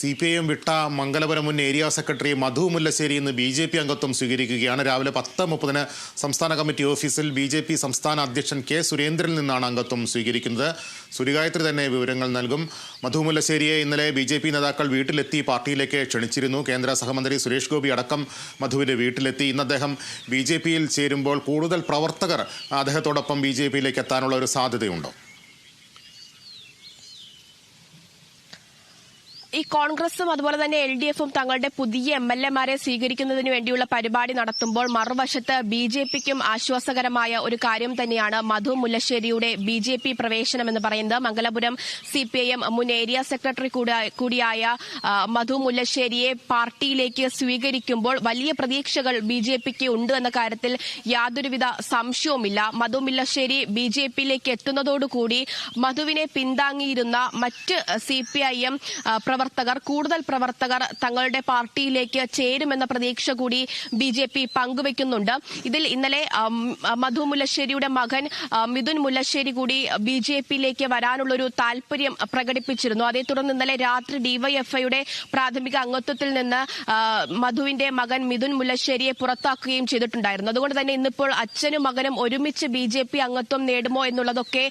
C P I M വിട്ട മംഗലപുരം മുൻ area secretary മധു മുല്ലശ്ശേരി ഇന്ന് ബി ജെ പി അംഗത്വം സ്വീകരിക്കുകയാണ്. രാവിലെ പത്ത് മുപ്പതിന് സംസ്ഥാന കമ്മിറ്റി ഓഫീസിൽ ബി ജെ പി സംസ്ഥാന അധ്യക്ഷൻ കെ സുരേന്ദ്രനിൽ നിന്നാണ് അംഗത്വം സ്വീകരിക്കുന്നത്. സുരിഗായത്രി തന്നെ വിവരങ്ങൾ നൽകും. മധു മുല്ലശ്ശേരിയെ ഇന്നലെ ബി ജെ പി നേതാക്കൾ വീട്ടിലെത്തി പാർട്ടിയിലേക്ക് ക്ഷണിച്ചിരുന്നു. കേന്ദ്ര സഹമന്ത്രി സുരേഷ് ഗോപി അടക്കം മധുവിന്റെ വീട്ടിലെത്തി. ഇന്ന് അദ്ദേഹം ബി ജെ പിയിൽ ചേരുമ്പോൾ കൂടുതൽ പ്രവർത്തകർ അദ്ദേഹത്തോടൊപ്പം ബി ജെ പിയിലേക്ക് എത്താനുള്ള ഒരു സാധ്യതയുണ്ടോ. ഈ കോൺഗ്രസും അതുപോലെ തന്നെ എൽ ഡി എഫും തങ്ങളുടെ പുതിയ എം എൽ എമാരെ സ്വീകരിക്കുന്നതിന് വേണ്ടിയുള്ള പരിപാടി നടത്തുമ്പോൾ മറുവശത്ത് ബി ജെ പിക്കും ആശ്വാസകരമായ ഒരു കാര്യം തന്നെയാണ് മധു മുല്ലശ്ശേരിയുടെ ബി ജെ പി പ്രവേശനം എന്ന് പറയുന്നത്. Mangalapuram C P I M മുൻ ഏരിയ സെക്രട്ടറി കൂടിയായ മധു മുല്ലശ്ശേരിയെ പാർട്ടിയിലേക്ക് സ്വീകരിക്കുമ്പോൾ വലിയ പ്രതീക്ഷകൾ ബി ജെ പിക്ക് ഉണ്ട് എന്ന കാര്യത്തിൽ യാതൊരുവിധ സംശയവുമില്ല. മധു മുല്ലശ്ശേരി ബി ജെ പിയിലേക്ക് എത്തുന്നതോടുകൂടി മധുവിനെ പിന്താങ്ങിയിരുന്ന മറ്റ് സി പി ഐ എം പ്രവർത്തകർ കൂടുതൽ പ്രവർത്തകർ തങ്ങളുടെ പാർട്ടിയിലേക്ക് ചേരുമെന്ന പ്രതീക്ഷ കൂടി ബി ജെ പി പങ്കുവെക്കുന്നുണ്ട്. ഇതിൽ ഇന്നലെ മധു മുല്ലശ്ശേരിയുടെ മകൻ മിഥുൻ മുല്ലശ്ശേരി കൂടി ബി ജെ പിയിലേക്ക് വരാനുള്ളൊരു താല്പര്യം പ്രകടിപ്പിച്ചിരുന്നു. അതേ തുടർന്ന് ഇന്നലെ രാത്രി ഡിവൈഎഫ്ഐയുടെ പ്രാഥമിക അംഗത്വത്തിൽ നിന്ന് മധുവിന്റെ മകൻ മിഥുൻ മുല്ലശ്ശേരിയെ പുറത്താക്കുകയും ചെയ്തിട്ടുണ്ടായിരുന്നു. അതുകൊണ്ട് തന്നെ ഇന്നിപ്പോൾ അച്ഛനും മകനും ഒരുമിച്ച് ബി ജെ പി അംഗത്വം നേടുമോ എന്നുള്ളതൊക്കെ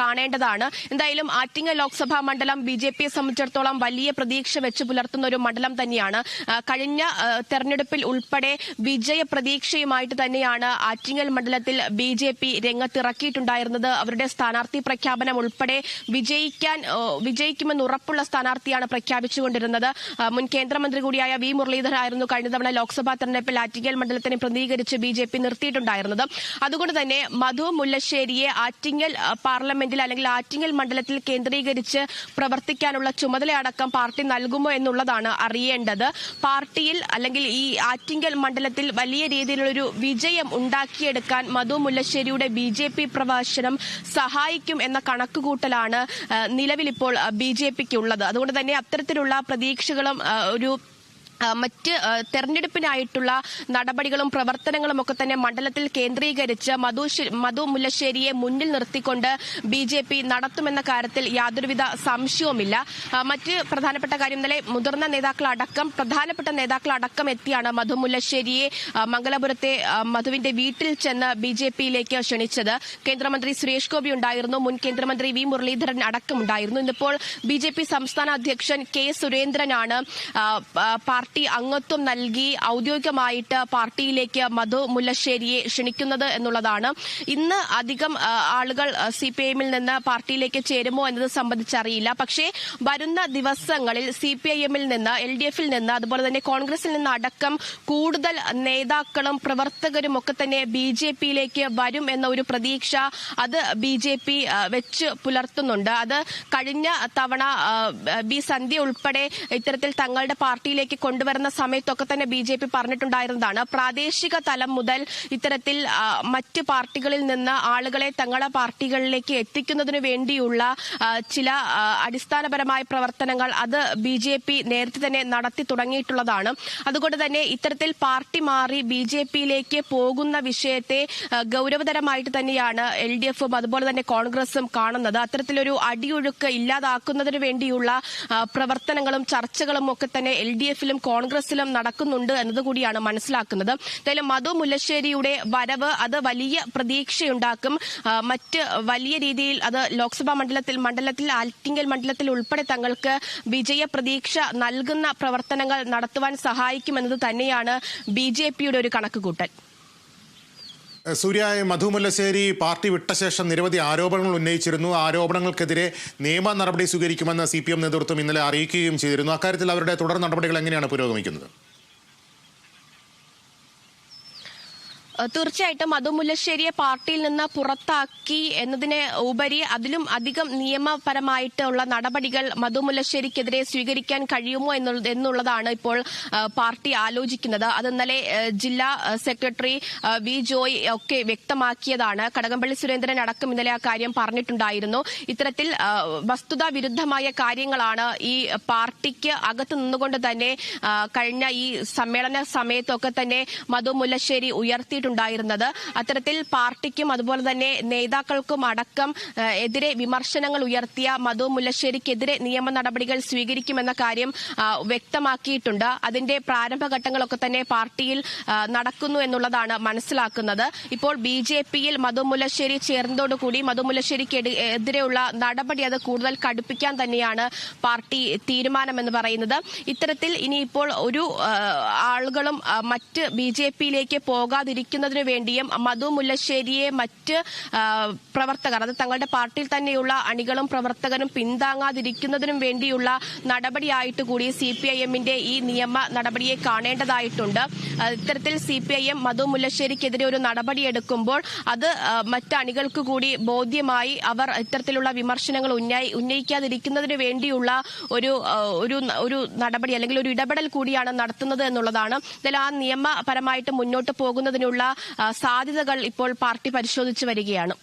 കാണേണ്ടതാണ്. എന്തായാലും ആറ്റിങ്ങൽ ലോക്സഭാ മണ്ഡലം ബി ജെ പിയെ സംബന്ധിച്ചിടത്തോളം വലിയ പ്രതീക്ഷ വെച്ച് പുലർത്തുന്ന ഒരു മണ്ഡലം തന്നെയാണ്. കഴിഞ്ഞ തെരഞ്ഞെടുപ്പിൽ ഉൾപ്പെടെ വിജയ പ്രതീക്ഷയുമായിട്ട് തന്നെയാണ് ആറ്റിങ്ങൽ മണ്ഡലത്തിൽ ബി ജെ പി രംഗത്തിറക്കിയിട്ടുണ്ടായിരുന്നത്. അവരുടെ സ്ഥാനാർത്ഥി പ്രഖ്യാപനം ഉൾപ്പെടെ വിജയിക്കാൻ വിജയിക്കുമെന്ന് ഉറപ്പുള്ള സ്ഥാനാർത്ഥിയാണ് പ്രഖ്യാപിച്ചുകൊണ്ടിരുന്നത്. മുൻ കേന്ദ്രമന്ത്രി കൂടിയായ വി മുരളീധരായിരുന്നു കഴിഞ്ഞ തവണ ലോക്സഭാ തെരഞ്ഞെടുപ്പിൽ ആറ്റിങ്ങൽ മണ്ഡലത്തിനെ പ്രതിനിധീകരിച്ച് ബി ജെ പി നിർത്തിയിട്ടുണ്ടായിരുന്നത്. അതുകൊണ്ട് തന്നെ മധു മുല്ലശ്ശേരിയെ ആറ്റിങ്ങൽ പാർലമെന്റിൽ അല്ലെങ്കിൽ ആറ്റിങ്ങൽ മണ്ഡലത്തിൽ കേന്ദ്രീകരിച്ച് പ്രവർത്തിക്കാനുള്ള ചുമതലയടക്കം പാർട്ടി നൽകുമോ എന്നുള്ളതാണ് അറിയേണ്ടത്. പാർട്ടിയിൽ അല്ലെങ്കിൽ ഈ ആറ്റിങ്കൽ മണ്ഡലത്തിൽ വലിയ രീതിയിലുള്ളൊരു വിജയം ഉണ്ടാക്കിയെടുക്കാൻ മധു മുല്ലശ്ശേരിയുടെ ബി ജെ പി പ്രവേശനം സഹായിക്കും എന്ന കണക്കുകൂട്ടലാണ് നിലവിലിപ്പോൾ ബി ജെ പിക്ക് ഉള്ളത് അതുകൊണ്ട് തന്നെ അത്തരത്തിലുള്ള പ്രതീക്ഷകളും ഒരു മറ്റ് തെരഞ്ഞെടുപ്പിനായിട്ടുള്ള നടപടികളും പ്രവർത്തനങ്ങളും ഒക്കെ തന്നെ മണ്ഡലത്തിൽ കേന്ദ്രീകരിച്ച് മധു മധു മുല്ലശ്ശേരിയെ മുന്നിൽ നിർത്തിക്കൊണ്ട് ബി ജെ പി നടത്തുമെന്ന കാര്യത്തിൽ യാതൊരുവിധ സംശയവുമില്ല. മറ്റ് പ്രധാനപ്പെട്ട കാര്യം ഇന്നലെ മുതിർന്ന നേതാക്കളടക്കം പ്രധാനപ്പെട്ട നേതാക്കളടക്കം എത്തിയാണ് മധു മുല്ലശ്ശേരിയെ മംഗലപുരത്തെ മധുവിന്റെ വീട്ടിൽ ചെന്ന് ബി ജെ പിയിലേക്ക് ക്ഷണിച്ചത്. കേന്ദ്രമന്ത്രി സുരേഷ് ഗോപി ഉണ്ടായിരുന്നു മുൻ കേന്ദ്രമന്ത്രി വി മുരളീധരൻ അടക്കമുണ്ടായിരുന്നു. ഇന്നിപ്പോൾ ബി ജെ പി സംസ്ഥാന അധ്യക്ഷൻ കെ സുരേന്ദ്രനാണ് ആ, പാർട്ടി അംഗത്വം നൽകി ഔദ്യോഗികമായിട്ട് പാർട്ടിയിലേക്ക് മധു മുല്ലശ്ശേരിയെ ക്ഷണിക്കുന്നത് എന്നുള്ളതാണ്. ഇന്ന് അധികം ആളുകൾ സി പി ഐഎമ്മിൽ നിന്ന് പാർട്ടിയിലേക്ക് ചേരുമോ എന്നത് സംബന്ധിച്ചറിയില്ല. പക്ഷേ വരുന്ന ദിവസങ്ങളിൽ സി പി ഐ എമ്മിൽ നിന്ന് എൽ ഡി എഫിൽ നിന്ന് അതുപോലെ തന്നെ കോൺഗ്രസിൽ നിന്ന് അടക്കം കൂടുതൽ നേതാക്കളും പ്രവർത്തകരും ഒക്കെ തന്നെ ബി ജെ പിയിലേക്ക് വരും എന്ന ഒരു പ്രതീക്ഷ അത് ബി ജെ പി വെച്ച് പുലർത്തുന്നുണ്ട്. അത് കഴിഞ്ഞ തവണ ബി സന്ധ്യ ഉൾപ്പെടെ ഇത്തരത്തിൽ തങ്ങളുടെ പാർട്ടിയിലേക്ക് കൊണ്ടുവരുന്ന സമയത്തൊക്കെ തന്നെ ബി ജെ പി പറഞ്ഞിട്ടുണ്ടായിരുന്നതാണ്. പ്രാദേശിക തലം മുതൽ ഇത്തരത്തിൽ മറ്റ് പാർട്ടികളിൽ നിന്ന് ആളുകളെ തങ്ങളെ പാർട്ടികളിലേക്ക് എത്തിക്കുന്നതിനു വേണ്ടിയുള്ള ചില അടിസ്ഥാനപരമായ പ്രവർത്തനങ്ങൾ അത് ബി ജെ പി നേരത്തെ തന്നെ നടത്തി തുടങ്ങിയിട്ടുള്ളതാണ്. അതുകൊണ്ട് തന്നെ ഇത്തരത്തിൽ പാർട്ടി മാറി ബി ജെ പിയിലേക്ക് പോകുന്ന വിഷയത്തെ ഗൗരവതരമായിട്ട് തന്നെയാണ് എൽ ഡി എഫും അതുപോലെ തന്നെ കോൺഗ്രസും കാണുന്നത്. അത്തരത്തിലൊരു അടിയൊഴുക്ക് ഇല്ലാതാക്കുന്നതിന് വേണ്ടിയുള്ള പ്രവർത്തനങ്ങളും ചർച്ചകളും ഒക്കെ തന്നെ എൽ ഡി എഫിലും കോൺഗ്രസിലും നടക്കുന്നുണ്ട് എന്നതുകൂടിയാണ് മനസ്സിലാക്കുന്നത്. എന്തായാലും മധു മുല്ലശ്ശേരിയുടെ വരവ് അത് വലിയ പ്രതീക്ഷയുണ്ടാക്കും. മറ്റ് വലിയ രീതിയിൽ അത് ലോക്സഭാ മണ്ഡലത്തിൽ മണ്ഡലത്തിൽ ആറ്റിങ്കൽ മണ്ഡലത്തിൽ ഉൾപ്പെടെ തങ്ങൾക്ക് വിജയ പ്രതീക്ഷ നൽകുന്ന പ്രവർത്തനങ്ങൾ നടത്തുവാൻ സഹായിക്കുമെന്നത് തന്നെയാണ് ബി ഒരു കണക്കുകൂട്ടൽ. സൂര്യ മധു മുല്ലശ്ശേരി പാർട്ടി വിട്ട ശേഷം നിരവധി ആരോപണങ്ങൾ ഉന്നയിച്ചിരുന്നു. ആരോപണങ്ങൾക്കെതിരെ നിയമ നടപടി സ്വീകരിക്കുമെന്ന് സി പി എം നേതൃത്വം ഇന്നലെ അറിയിക്കുകയും ചെയ്തിരുന്നു. അക്കാര്യത്തിൽ അവരുടെ തുടർ നടപടികൾ എങ്ങനെയാണ് പുരോഗമിക്കുന്നത്? തീർച്ചയായിട്ടും മധു മുല്ലശ്ശേരിയെ പാർട്ടിയിൽ നിന്ന് പുറത്താക്കി എന്നതിന് ഉപരി അതിലും അധികം നിയമപരമായിട്ടുള്ള നടപടികൾ മധു മുല്ലശ്ശേരിക്കെതിരെ സ്വീകരിക്കാൻ കഴിയുമോ എന്നുള്ള- എന്നുള്ളതാണ് ഇപ്പോൾ പാർട്ടി ആലോചിക്കുന്നത്. അത് ഇന്നലെ ജില്ലാ സെക്രട്ടറി വി ജോയ് ഒക്കെ വ്യക്തമാക്കിയതാണ്. കടകംപള്ളി സുരേന്ദ്രൻ അടക്കം ഇന്നലെ ആ കാര്യം പറഞ്ഞിട്ടുണ്ടായിരുന്നു. ഇത്തരത്തിൽ വസ്തുതാ വിരുദ്ധമായ കാര്യങ്ങളാണ് ഈ പാർട്ടിക്ക് അകത്ത് നിന്നുകൊണ്ട് തന്നെ കഴിഞ്ഞ ഈ സമ്മേളന സമയത്തൊക്കെ തന്നെ മധു മുല്ലശ്ശേരി ഉയർത്തിയിട്ടുണ്ടായിരുന്നത് ഉയർത്തിയിട്ടുണ്ടായിരുന്നത് അത്തരത്തിൽ പാർട്ടിക്കും അതുപോലെ തന്നെ നേതാക്കൾക്കും അടക്കം എതിരെ വിമർശനങ്ങൾ ഉയർത്തിയ മധു മുല്ലശ്ശേരിക്കെതിരെ നിയമ നടപടികൾ സ്വീകരിക്കുമെന്ന കാര്യം വ്യക്തമാക്കിയിട്ടുണ്ട്. അതിന്റെ പ്രാരംഭഘട്ടങ്ങളൊക്കെ തന്നെ പാർട്ടിയിൽ നടക്കുന്നു എന്നുള്ളതാണ് മനസ്സിലാക്കുന്നത്. ഇപ്പോൾ ബി ജെ പിയിൽ മധു മുല്ലശ്ശേരി ചേർന്നതോടുകൂടി മധു മുല്ലശ്ശേരിക്ക് എതിരെയുള്ള നടപടി അത് കൂടുതൽ കടുപ്പിക്കാൻ തന്നെയാണ് പാർട്ടി തീരുമാനമെന്ന് പറയുന്നത്. ഇത്തരത്തിൽ ഇനിയിപ്പോൾ ഒരു ആളുകളും മറ്റ് ബി ജെ പിയിലേക്ക് പോകാതിരിക്കുന്നതിനു വേണ്ടിയും മധു മുല്ലശ്ശേരിയെ മറ്റ് പ്രവർത്തകർ അത് തങ്ങളുടെ പാർട്ടിയിൽ തന്നെയുള്ള അണികളും പ്രവർത്തകരും പിന്താങ്ങാതിരിക്കുന്നതിനും വേണ്ടിയുള്ള നടപടിയായിട്ട് കൂടി സി പി ഐ എമ്മിന്റെ ഈ നിയമ നടപടിയെ കാണേണ്ടതായിട്ടുണ്ട്. ഇത്തരത്തിൽ C P I M Madhu മുല്ലശ്ശേരിക്കെതിരെ ഒരു നടപടിയെടുക്കുമ്പോൾ അത് മറ്റ് അണികൾക്ക് കൂടി ബോധ്യമായി അവർ ഇത്തരത്തിലുള്ള വിമർശനങ്ങൾ ഉന്നയി ഉന്നയിക്കാതിരിക്കുന്നതിന് വേണ്ടിയുള്ള ഒരു ഒരു ഒരു നടപടി അല്ലെങ്കിൽ ഒരു ഇടപെടൽ കൂടിയാണ് നടത്തുന്നത് എന്നുള്ളതാണ്. ഇതിൽ ആ നിയമപരമായിട്ട് മുന്നോട്ട് പോകുന്നതിനുള്ള സാധ്യതകൾ ഇപ്പോൾ പാർട്ടി പരിശോധിച്ചു വരികയാണ്.